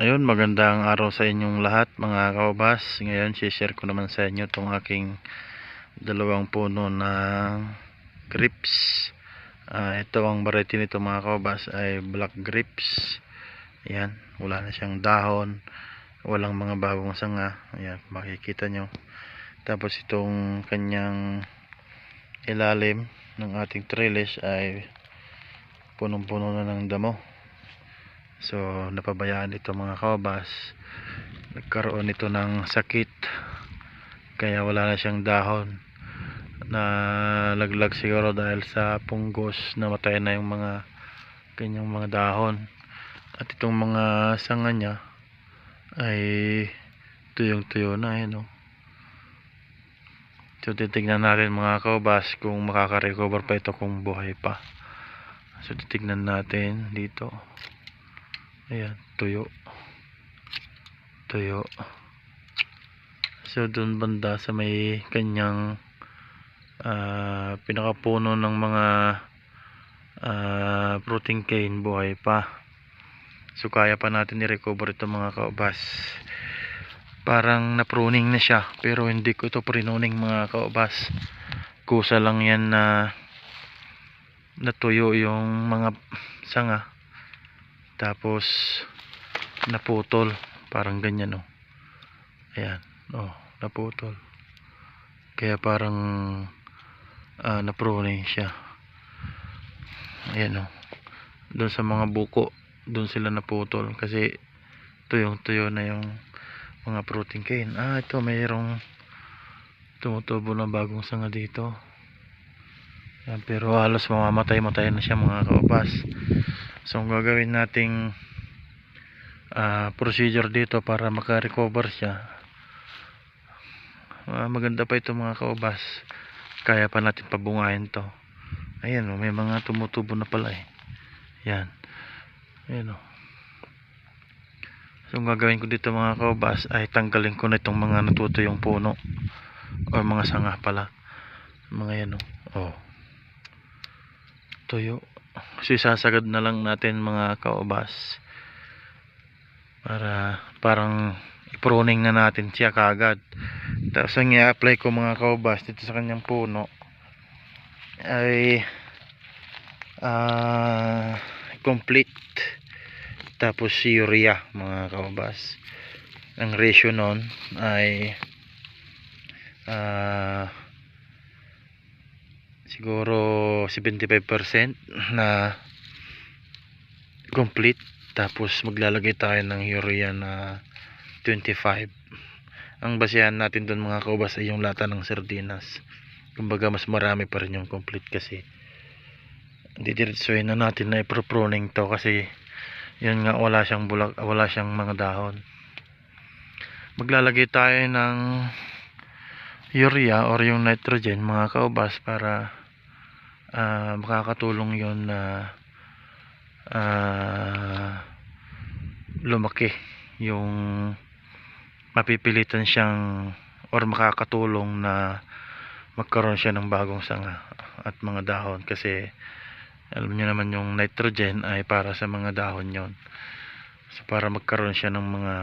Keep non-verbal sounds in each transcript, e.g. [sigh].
Ayun, magandang araw sa inyong lahat mga kaubas. Ngayon, share ko naman sa inyo itong aking dalawang puno ng grapes. Ah, ito ang variety nito mga kaubas ay black grapes. Ayan, wala na siyang dahon. Walang mga bagong sanga. Ayan, makikita nyo. Tapos itong kanyang ilalim ng ating trellis ay punong-puno na ng damo. So, napabayaan ito mga kabas. Nagkaroon ito ng sakit. Kaya wala na siyang dahon. Na laglag siguro dahil sa punggos. Namatay na yung mga kanyang mga dahon. At itong mga sanga niya ay tuyong tuyo na. Ayan, oh. So, titignan natin mga kabas kung makaka-recover pa ito kung buhay pa. So, titignan natin dito. Ayan, tuyo. Tuyo. So, doon banda sa may kanyang ah, pinakapuno ng mga ah, fruiting cane buhay pa. So, kaya pa natin i-recover ito mga kaubas. Parang na-pruning na siya. Pero hindi ko ito pruning mga kaubas. Kusa lang yan na natuyo yung mga sanga tapos naputol. Parang ganyan oh. Ayan oh naputol. Kaya parang uh, napruning siya. Ayan oh. Doon sa mga buko doon sila naputol. Kasi tuyong tuyo na yung mga protein cane. Ah ito mayroong tumutubo na bagong sanga dito. Ayan, pero halos mamamatay-matay na siya mga kaubas So, ang gagawin nating uh, procedure dito para maka-recover siya. Uh, maganda pa ito mga kaubas. Kaya pa natin pabungahin to. Ayan, oh, may mga tumutubo na pala eh. Yan. Ayan oh. So, ang gagawin ko dito mga kaubas ay tanggalin ko na itong mga natuto yung puno. O mga sanga pala. Mga yan oh. Oh. Tuyo kasi sasagad na lang natin mga kaubas para parang i-pruning na natin siya kagad tapos ang i-apply ko mga kaubas dito sa kanyang puno ay uh, complete. Tapos urea mga kaubas ang ratio nun ay uh, siguro 75% na complete. Tapos maglalagay tayo ng urea na 25 ang basehan natin doon mga kaubas ay yung lata ng sardinas. Kumbaga mas marami pa rin yung complete kasi didiretsuhin na natin na ipro-pruning to kasi yun nga wala siyang bulak wala siyang mga dahon. Maglalagay tayo ng urea or yung nitrogen mga kaubas para uh, makakatulong yon na uh, lumaki yung mapipilitan siyang or makakatulong na magkaroon siya ng bagong sanga at mga dahon. Kasi alam niyo naman yung nitrogen ay para sa mga dahon yon so para magkaroon siya ng mga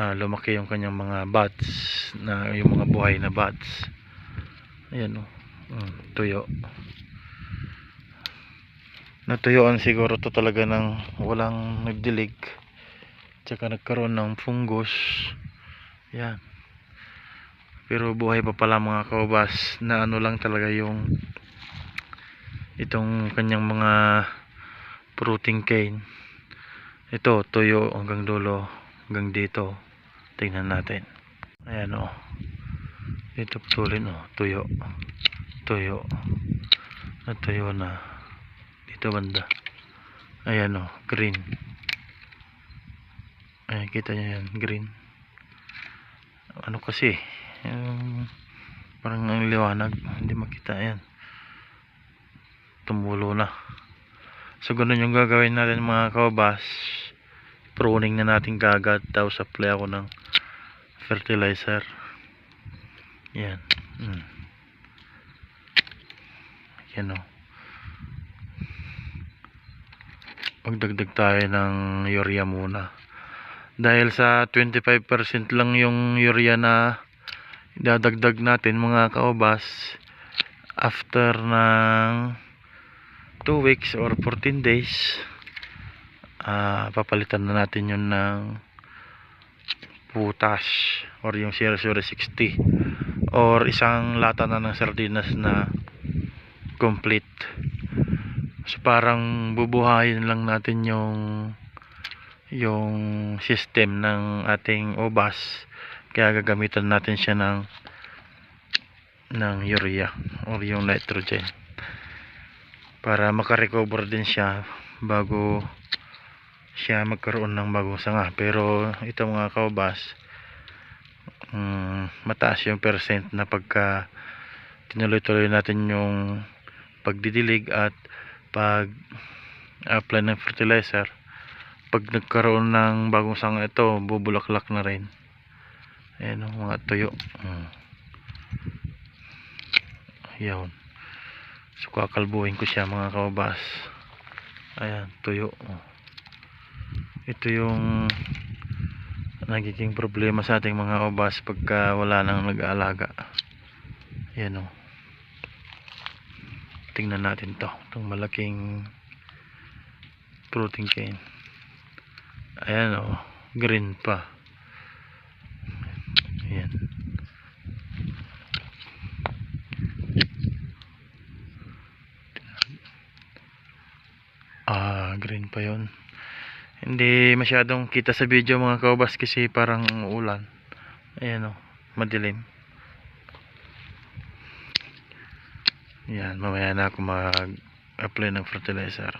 uh, lumaki yung kanyang mga buds na yung mga buhay na buds ayan o oh. Hmm, tuyo. Natuyuan siguro to talaga ng walang nagdilig. Tsaka nagkaroon ng fungus. Yan. Pero buhay pa pala mga kaubas na ano lang talaga yung itong kanyang mga fruiting cane. Ito, tuyo hanggang dulo, hanggang dito. Tingnan natin. Ayan o. Oh. Ito putulin o, oh, tuyo tuyo natuyo na. Dito banda. Ayan o green. Ayan kita nyo yan green. Ano kasi yung parang ang liwanag hindi makita yan tumulo na. So ganun yung gagawin natin mga kabas pruning na natin kagad tapos apply ako ng fertilizer. Yan hmm yan o magdagdag tayo ng urea muna. Dahil sa 25% lang yung urea na idadagdag natin mga kaobas after ng 2 weeks or 14 days ah papalitan na natin yun ng potash or yung 0060 or isang lata na ng sardinas na complete. So parang bubuhayin lang natin yung yung system ng ating obas kaya gagamitan natin siya ng ng urea or yung nitrogen para makarecover din siya bago siya magkaroon ng bagong sanga. Pero ito mga kaubas mm, mataas yung percent na pagka tinuloy-tuloy natin yung pagdidilig at pag apply ng fertilizer pag nagkaroon ng bagong sanga ito bubulaklak na rin. Ayan o mga tuyo. Mm. yun so kakalbuhin ko siya mga kaubas ayan tuyo. Ito yung nagiging problema sa ating mga ubas pagka wala nang nag-aalaga. Yan o tingnan natin to itong malaking protein cane ayan o green pa. Ayan. Ah green pa yon hindi masyadong kita sa video mga kaubas kasi parang ulan. Ayan o madilim yan mamaya na ako mag apply ng fertilizer.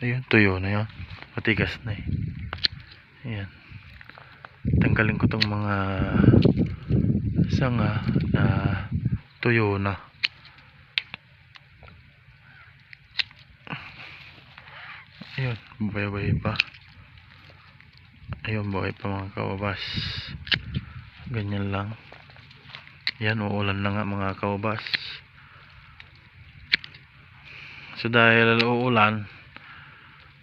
Ayun tuyo na yun. Matigas na eh. Ayan. Tanggalin ko tong mga sanga na tuyo na. Ayun buhay-buhay pa. Ayun buhay pa mga kaubas ganyan lang yan uulan na nga mga kaubas. So dahil uulan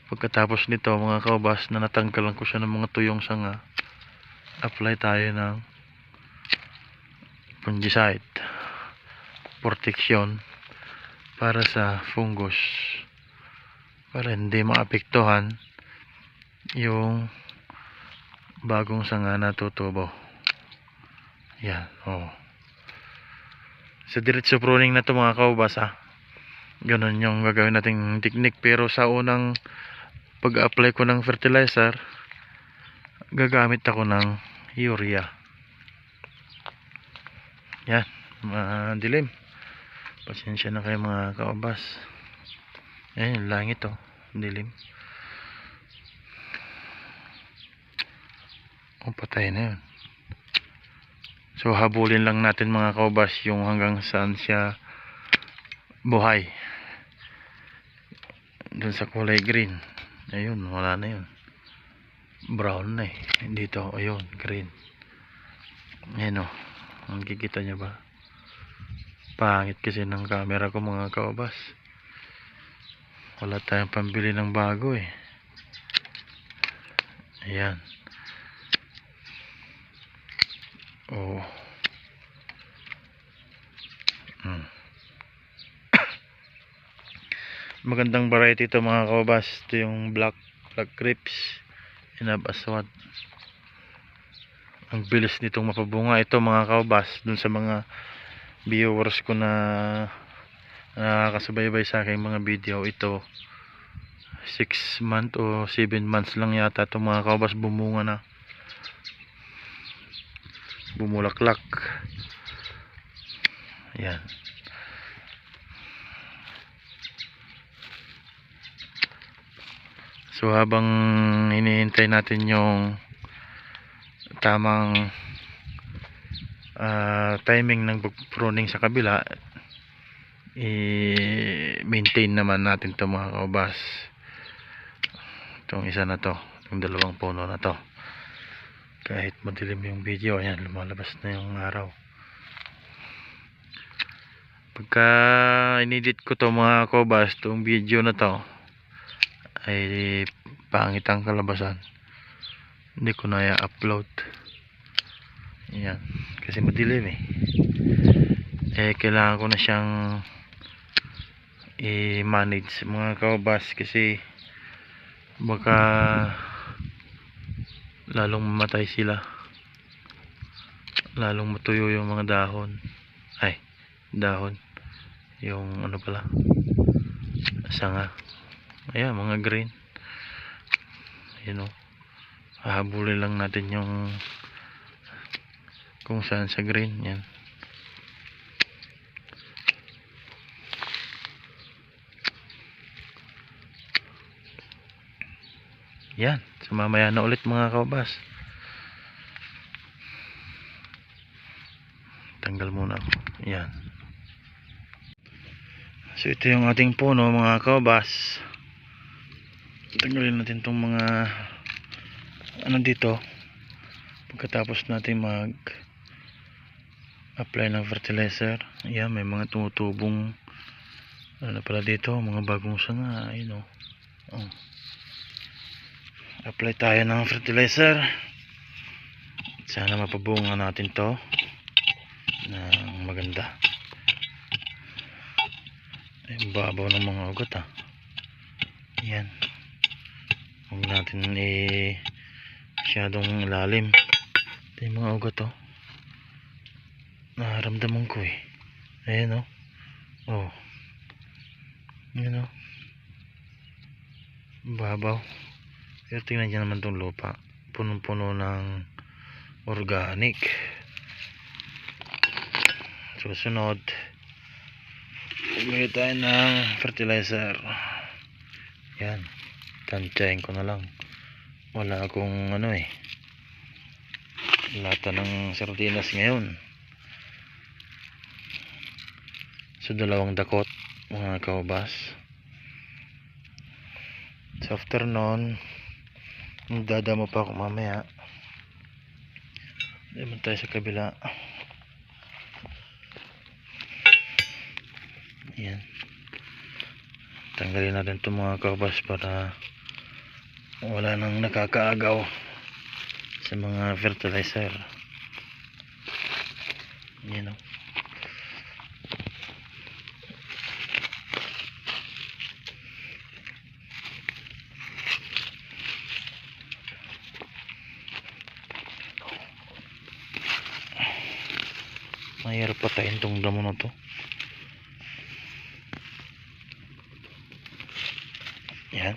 pagkatapos nito mga kaubas na natanggalan ko siya ng mga tuyong sanga apply tayo ng fungicide protection para sa fungus. Para hindi maapektuhan yung bagong sanga na tutubo. Yan oh sa diretso pruning na to mga kaubas ha ganun yung gagawin nating technique. Pero sa unang pag-apply ko ng fertilizer gagamit ako ng urea. Yan madilim. Pasensya na kayo mga kaubas. Yan yung langit oh dilim. Oh patay na yun so habulin lang natin mga kaubas yung hanggang saan siya buhay. Dun sa kulay green. Ayun wala na yun. Brown na eh. Dito ayun green. Ayun o nakikita nyo ba? Pangit kasi ng camera ko mga kaubas. Wala tayong pambili ng bago eh. Ayan oh. Hmm. [coughs] magandang variety ito mga kaubas ito yung black black grapes. Inab aswad ang bilis nitong mapabunga ito mga kaubas dun sa mga viewers ko na nakakasubaybay sa aking mga video. Ito 6 month o 7 months lang yata itong mga kaubas bumunga na bumulaklak. Yan so habang hinihintay natin yung tamang ah, timing ng pruning sa kabila i-maintain naman natin to mga kaubas. Itong isa na to itong dalawang puno na to kahit madilim yung video ayan lumalabas na yung araw. Pagka inedit ko to mga kobas tong video na to ay pangit ang kalabasan. Hindi ko na i-upload. Yan kasi madilim eh. Eh kailangan ko na siyang i-manage mga kobas kasi baka lalong mamatay sila. Lalong matuyo yung mga dahon. Ay dahon. Yung ano pala? Sanga. Ayan mga green. Yun o hahabulin lang natin yung kung saan sa green. Yan yan mamaya na ulit mga kabas tanggal muna ako. Yan so ito yung ating puno mga kabas tanggalin natin tong mga ano dito pagkatapos natin mag apply ng fertilizer. Yan may mga tumutubong ano pala dito mga bagong sanga ayun o oh. Apply tayo ng fertilizer. Sana mapabunga natin to ng maganda. Ay babaw ng mga ugat ah. Yan. Huwag natin eh masyadong lalim. Ito yung mga ugat oh. Nararamdaman ko eh. Ayan oh. Oh. Yun oh. Babaw pero tingnan nyo naman tong lupa. Punong puno ng organic. Susunod. Bumili tayo ng fertilizer. Yan. Tantyahin ko na lang. Wala akong ano eh. Lata ng sardinas ngayon. So dalawang dakot mga kaubas. So after nun magdadamo pa ako mamaya. Naman tayo sa kabila. Yan tanggalin natin itong mga kaubas para wala nang nakakaagaw sa mga fertilizer. Yan o mahirap patayin tong damo na to. Yan.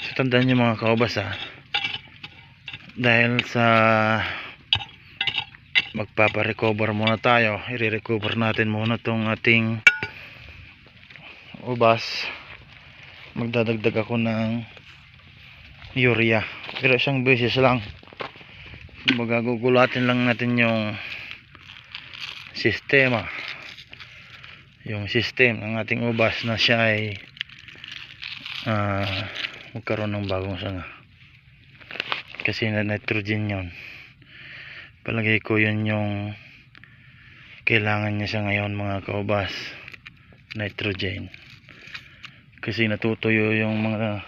So tandaan nyo mga kaubas ha dahil sa magpaparecover muna tayo i-recover natin muna tong ating ubas magdadagdag ako ng urea. Pero isang beses lang. Magagugulatin lang natin yung sistema. Yung system ng ating ubas na siya ay ah, magkaroon ng bagong sanga. Kasi na nitrogen yun. Palagay ko yun yung kailangan niya sa ngayon mga kaubas. Nitrogen kasi natutuyo yung mga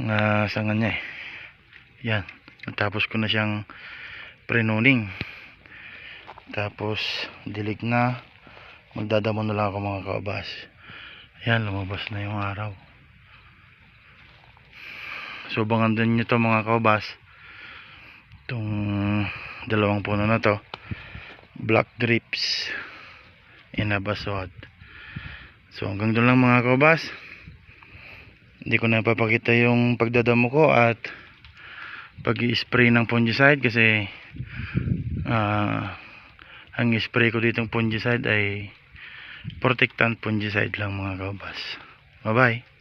mga sanga niya eh. Yan. Tapos ko na siyang prenuning tapos dilig na. Magdadamo na lang ako mga kaubas yan lumabas na yung araw. So bangan din nyo to mga kaubas itong dalawang puno na to. Black drips inabaswad so hanggang doon lang mga kaubas hindi ko na papakita yung pagdadamo ko at pag spray ng fungicide kasi ah ang spray ko ditong fungicide ay protectant fungicide lang mga kaubas bye bye